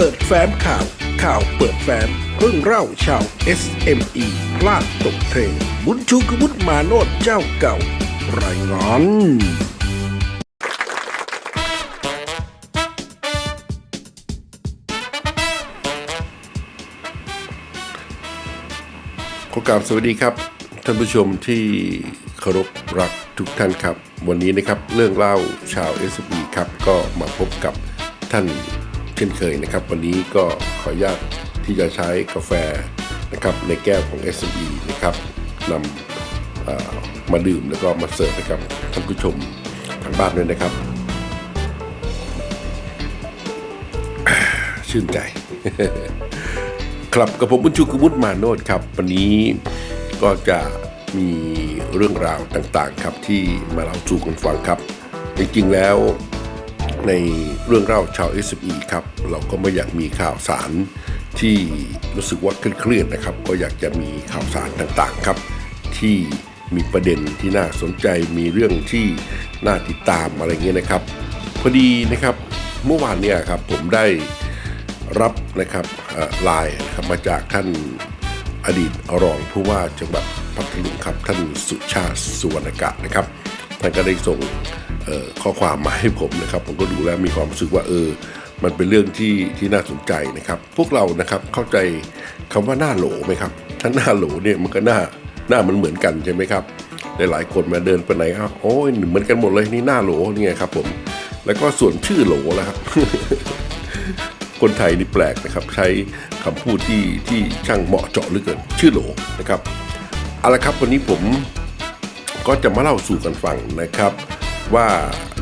เปิดแฟ้มข่าว ข่าวเปิดแฟ้มเรื่องเล่าชาว SME พลาดตกเทรนบุญชูกบุตมาโนดเจ้าเก่า รายงานขอกราบสวัสดีครับ ท่านผู้ชมที่เคารพรักทุกท่านครับ วันนี้นะครับเรื่องเล่าชาว s อ b ครับก็มาพบกับท่าน เช่นเคยนะครับ วันนี้ก็ขออนุญาตที่จะใช้กาแฟนะครับในแก้วของ s อ b นะครับนำมาดื่มแล้วก็มาเสิร์ฟให้กับท่านผู้ชมทางบ้านด้วยนะครับ ชื่นใจ ครับกับผมบุญชูกุมุตมาโนดครับ วันนี้ก็จะมีเรื่องราวต่างๆครับที่มาเล่าสู่กันฟังครับ จริงๆแล้ว ในเรื่องเล่าชาว SME ครับ เราก็ไม่อยากมีข่าวสารที่รู้สึกว่าเครียดๆนะครับ ก็อยากจะมีข่าวสารต่างๆครับ ที่มีประเด็นที่น่าสนใจมีเรื่องที่น่าติดตามอะไรเงี้ยนะครับ พอดีนะครับเมื่อวานเนี่ยครับผมได้รับนะครับไลน์นะครับมาจากท่านอดีตรองผู้ว่าจังหวัดพัทลุงครับท่านสุชาติสุวรรณกะนะครับ ท่านก็ได้ส่งข้อความมาให้ผมนะครับ ผมก็ดูแล้วมีความรู้สึกว่าเออ มันเป็นเรื่องที่ที่น่าสนใจนะครับ พวกเรานะครับเข้าใจคำว่าหน้าโหลไหมครับ ถ้าหน้าโหลเนี่ยมันก็หน้าหน้ามันเหมือนกันใช่ไหมครับหลายๆคนมาเดินไปไหนครับโอ้ยเหมือนกันหมดเลยนี่หน้าโหลนี่ไงครับ ผม แล้วก็ส่วนชื่อโหลแล้วครับคนไทยนี่แปลกนะครับ ใช้คำพูดที่ที่ช่างเหมาะเจาะเหลือเกิน ชื่อโหลนะครับเอาละครับวันนี้ผม ก็จะมาเล่าสู่กันฟังนะครับ ว่า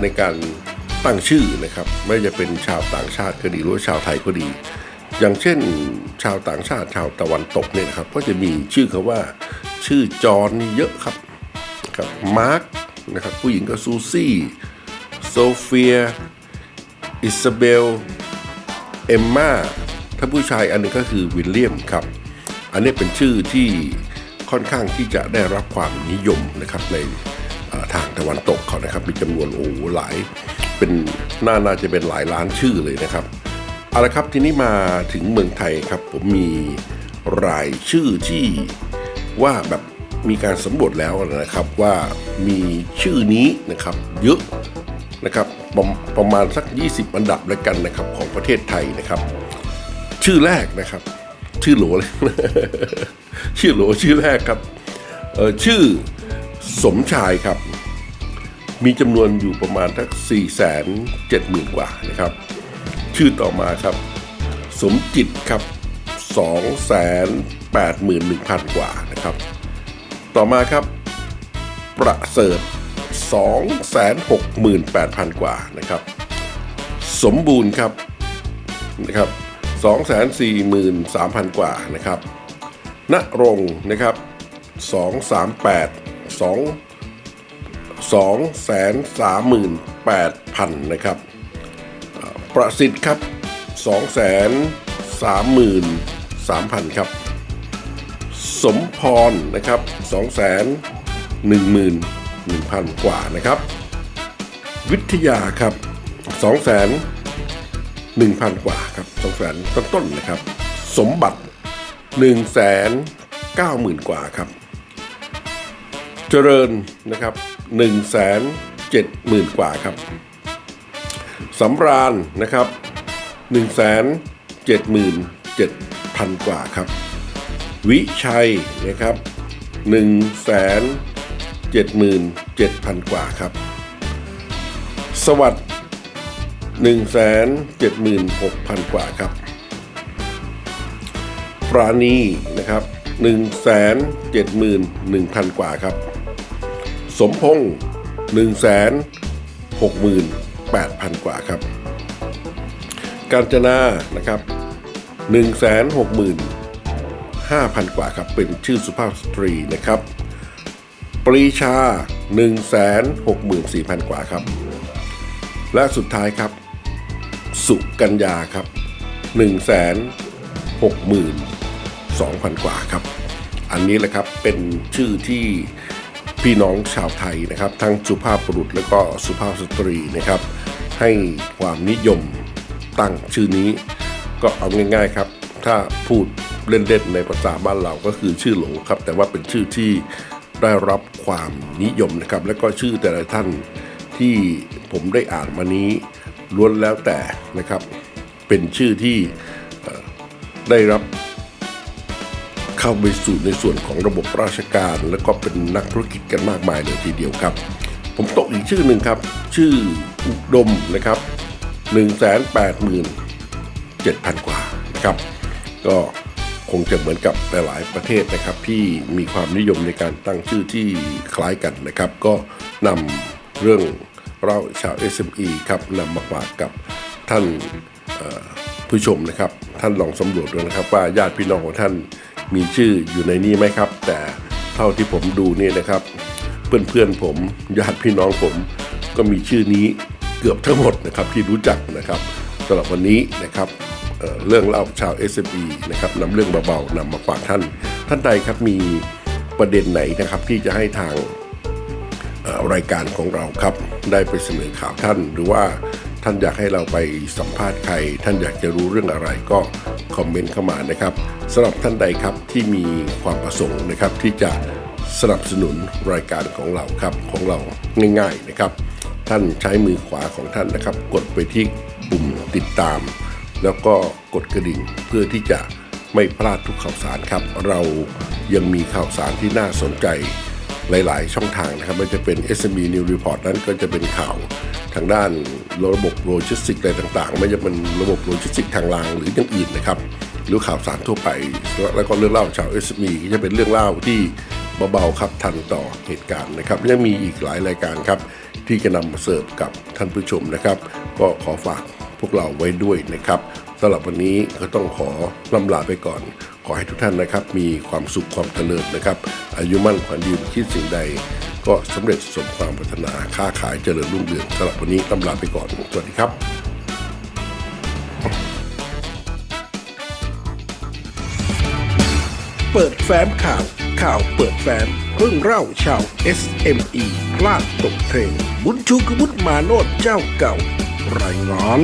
ในการตั้งชื่อนะครับ ไม่จะเป็นชาวต่างชาติก็ดีหรือชาวไทยก็ดี อย่างเช่น ชาวต่างชาติชาวตะวันตกเนี่ยครับ ก็จะมีชื่อเขาว่า ชื่อจอห์นเยอะครับครับมาร์กนะครับผู้หญิงก็ซูซี่โซเฟียอิซาเบลเอมมาถ้าผู้ชายอันหนึงก็คือวิลเลียมครับ อันนี้เป็นชื่อที่ ค่อนข้างที่จะได้รับความนิยมนะครับในทางตะวันตกเขานะครับ มีจำนวนโอ้หลายเป็นน่าน่าจะเป็นหลายล้านชื่อเลยนะครับเอาละครับทีนี้มาถึงเมืองไทยครับ ผมมีรายชื่อที่ว่าแบบมีการสำรวจแล้วนะครับว่ามีชื่อนี้นะครับเยอะนะครับประประมาณสัก 20 อันดับแล้วกันนะครับของประเทศไทยนะครับ ชื่อแรกนะครับ ชื่อโหลเลยชื่อโหลชื่อแรกครับชื่อสมชายครับ มีจำนวนอยู่ประมาณทัก4 7 0 0 0 0 กว่านะครับ ชื่อต่อมาครับ สมจิตครับ 2 8 1 0 0 0 กว่านะครับ ต่อมาครับ ประเสริฐ 268,000 กว่านะครับ สมบูรณ์ครับนะครับ 243,000 กว่านะครับณรงนะครับ 238 2 238,000 นะครับ ประสิทธิ์ครับ 233,000 ครับ สมพรนะครับ 2 1 1 0 0 0 กว่านะครับ วิทยาครับ2 1 0 0 0 0 กว่าครับ2 0 0 0 0ต้นๆนะครับ สมบัติ1 9 0 0 0 0 กว่าครับ เจริญนะครับ1 7 0 0 0 0 กว่าครับสำราญนะครับ1 7 7 0 0 0 กว่าครับ วิชัยนะครับ1 7 7 0 0 0 กว่าครับ สวัสด์ 1 7 6 0 0 0 กว่าครับ ปราณีนะครับ 1 7 1 0 0 0 กว่าครับ สมพงษ์1 6 8 0 0 0 กว่าครับ กาญจนานะครับ 165,000 กว่าครับ เป็นชื่อสุภาพสตรีนะครับ ปรีชา 164,000 กว่าครับ และสุดท้ายครับ สุกัญญาครับ 162,000 กว่าครับ อันนี้แหละครับเป็นชื่อที่พี่น้องชาวไทยนะครับ ทั้งสุภาพบุรุษและก็สุภาพสตรีนะครับ ให้ความนิยมตั้งชื่อนี้ ก็เอาง่าย ๆครับ ถ้าพูดเล่นๆในภาษาบ้านเราก็คือชื่อหลงครับ แต่ว่าเป็นชื่อที่ได้รับความนิยมนะครับ และก็ชื่อแต่ละท่านที่ผมได้อ่านมานี้ ล้วนแล้วแต่นะครับ เป็นชื่อที่ได้รับเข้าไปสู่ในส่วนของระบบราชการ แล้วก็เป็นนักธุรกิจกันมากมายเลยทีเดียวครับ ผมตกอีกชื่อหนึ่งครับ ชื่ออุดมนะครับ 1 8 7 0 0 0 กว่านะครับ ก็คงจะเหมือนกับหลาย ๆ ประเทศนะครับที่มีความนิยมในการตั้งชื่อที่คล้ายกันนะครับ ก็นำเรื่อง เราชาว SME ครับนำมาฝากกับท่านผู้ชมนะครับ ท่านลองสำรวจดูนะครับ ว่าญาติพี่น้องของท่านมีชื่ออยู่ในนี้ไหมครับ แต่เท่าที่ผมดูเนี่ยนะครับ เพื่อนๆผมญาติพี่น้องผมก็มีชื่อนี้เกือบทั้งหมดนะครับที่รู้จักนะครับสำหรับวันนี้นะครับเเรื่องเล่าชาว SME นะครับนำเรื่องเบาๆนำมาฝากท่าน ท่านใดครับมีประเด็นไหนนะครับที่จะให้ทาง รายการของเราครับ ได้ไปเสนอข่าวท่าน หรือว่าท่านอยากให้เราไปสัมภาษณ์ใคร ท่านอยากจะรู้เรื่องอะไรก็คอมเมนต์เข้ามานะครับสำหรับท่านใดครับที่มีความประสงค์นะครับ ที่จะสนับสนุนรายการของเราครับของเราง่ายๆนะครับ ท่านใช้มือขวาของท่านนะครับ กดไปที่ปุ่มติดตาม แล้วก็กดกระดิ่งเพื่อที่จะไม่พลาดทุกข่าวสารครับ เรายังมีข่าวสารที่น่าสนใจ หลาย ๆ ช่องทางนะครับไม่จะเป็น SME New Report นั้นก็จะเป็นข่าวทางด้านระบบโลจิสติกอะไรต่าง ๆ ไม่ว่าจะเป็นระบบโลจิสติกทางรางหรืออย่างอื่นนะครับหรือข่าวสารทั่วไป แล้วก็เรื่องเล่าชาว SME ก็จะเป็นเรื่องเล่าที่เบาๆครับทันต่อเหตุการณ์นะครับยังมีอีกหลายรายการครับ ที่จะนำมาเสิร์ฟกับท่านผู้ชมนะครับ ก็ขอฝากพวกเราไว้ด้วยนะครับ สำหรับวันนี้ก็ต้องขอลำลาไปก่อน ขอให้ทุกท่านนะครับ มีความสุขความเจริญนะครับ อายุมั่นขวัญยืนคิดสิ่งใด ก็สำเร็จสมความปรารถนาค้าขายเจริญรุ่งเรืองสำหรับวันนี้ลำลาไปก่อนสวัสดีครับเปิดแฟ้มข่าว ข่าวเปิดแฟ้มเรื่องเล่าชาว SME พลาดตกเทรนบุญชูกบุญมาโนดเจ้าเก่ารายงาน